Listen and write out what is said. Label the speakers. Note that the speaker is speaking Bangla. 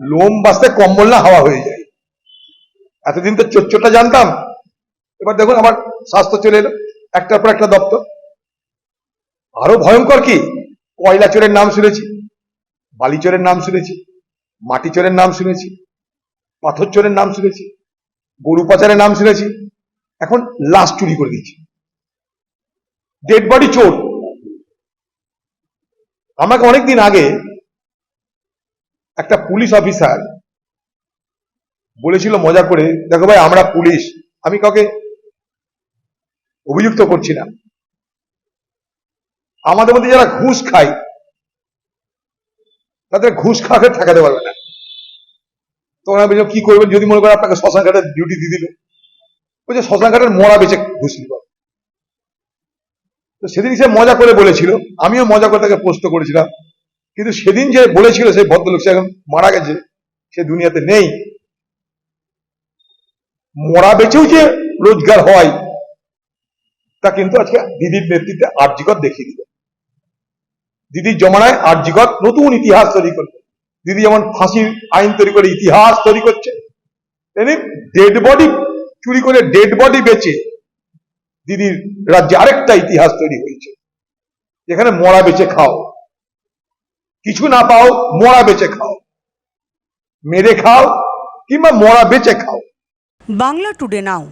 Speaker 1: লোম বাঁচতে কম্বল না হাওয়া হয়ে যায়। এতদিন তো চোরটা জানতাম। এবার দেখুন আমার স্বাস্থ্য চলে এলো, একটার পর একটা দপ্তর। আরও ভয়ঙ্কর কি? কয়লা চোরের নাম শুনেছি, বালি চোরের নাম শুনেছি, মাটি চোরের নাম শুনেছি, পাথর চোরের নাম শুনেছি, গরু পাচারের নাম শুনেছি। এখন লাশ চুরি করে দিয়েছি। ডেড বডি চোর। আমাকে অনেকদিন আগে একটা পুলিশ অফিসার বলেছিল মজা করে, দেখো ভাই, আমরা পুলিশ। আমি কাউকে অভিযুক্ত করছি না। আমাদের মধ্যে যারা ঘুষ খায়, তাদের ঘুষ খাওয়াকে ঠেকাতে পারবে না। তখন আমি কি করবেন? যদি মনে করেন আপনাকে শ্মশান ঘাটের ডিউটি দিয়ে দিল বলছে, শ্মশান ঘাটের মরা বেঁচে ঘুষ নিব তো সেদিন সে মজা করে বলেছিল। আমিও মজা করে তাকে প্রশ্ন করেছিলাম। কিন্তু সেদিন যে বলেছিল সেই ভদ্রলোক, সে এখন মারা গেছে, সে দুনিয়াতে নেই। মরা বেঁচেও যে রোজগার হয়, তা কিন্তু আজকে দিদির নেতৃত্বে আর্যিকর দেখিয়ে দিল। দিদির জমানায় আর্যিকর নতুন ইতিহাস তৈরি করবে। দিদি যেমন ফাঁসির আইন তৈরি করে ইতিহাস তৈরি করছে ডেড বডি চুরি করে ডেড বডি বেচে দিদির রাজ্যে আরেকটা ইতিহাস তৈরি হয়েছে। যেখানে মরা বেচে খাও। কিছু না পাও, মরা বেঁচে খাও। মেরে খাও কিংবা মরা বেঁচে খাও।
Speaker 2: বাংলা টুডে নাও